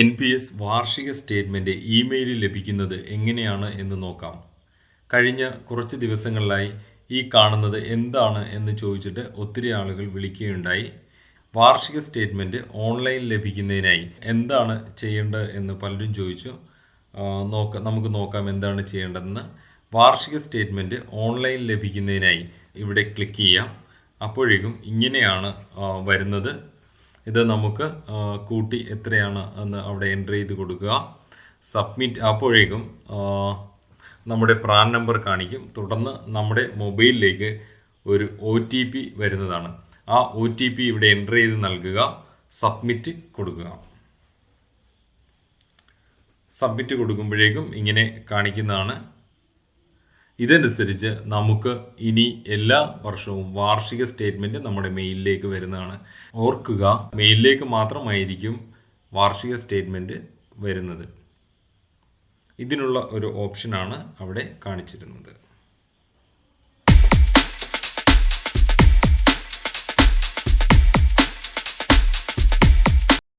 N P S വാർഷിക statement ഇമെയിലിൽ ലഭിക്കുന്നത് എങ്ങനെയാണ് എന്ന് നോക്കാം. കഴിഞ്ഞ കുറച്ച് ദിവസങ്ങളിലായി ഈ കാണുന്നത് എന്താണ് എന്ന് ചോദിച്ചിട്ട് ഒത്തിരി ആളുകൾ വിളിക്കുകയുണ്ടായി. വാർഷിക സ്റ്റേറ്റ്മെന്റ് ഓൺലൈൻ ലഭിക്കുന്നതിനായി എന്താണ് ചെയ്യേണ്ടത് എന്ന് പലരും ചോദിച്ചു. നോക്ക നമുക്ക് നോക്കാം എന്താണ് ചെയ്യേണ്ടതെന്ന്. വാർഷിക സ്റ്റേറ്റ്മെന്റ് ഓൺലൈൻ ലഭിക്കുന്നതിനായി ഇവിടെ ക്ലിക്ക് ചെയ്യാം. അപ്പോഴേക്കും ഇങ്ങനെയാണ് വരുന്നത്. ഇത് നമുക്ക് കൂട്ടി എത്രയാണ് എന്ന് അവിടെ എന്റർ ചെയ്ത് കൊടുക്കുക. സബ്മിറ്റ് അപ്പോഴേക്കും നമ്മുടെ പ്രാൻ നമ്പർ കാണിക്കും. തുടർന്ന് നമ്മുടെ മൊബൈലിലേക്ക് ഒരു ഒ ടി പി വരുന്നതാണ്. ആ ഒ ടി പി ഇവിടെ എന്റർ ചെയ്ത് നൽകുക. സബ്മിറ്റ് കൊടുക്കുക. സബ്മിറ്റ് കൊടുക്കുമ്പോഴേക്കും ഇങ്ങനെ കാണിക്കുന്നതാണ്. ഇതനുസരിച്ച് നമുക്ക് ഇനി എല്ലാ വർഷവും വാർഷിക സ്റ്റേറ്റ്മെന്റ് നമ്മുടെ മെയിലിലേക്ക് വരുന്നതാണ്. ഓർക്കുക മെയിലിലേക്ക് മാത്രമായിരിക്കും വാർഷിക സ്റ്റേറ്റ്മെന്റ് വരുന്നത്. ഇതിനുള്ള ഒരു ഓപ്ഷനാണ് അവിടെ കാണിച്ചിരുന്നത്.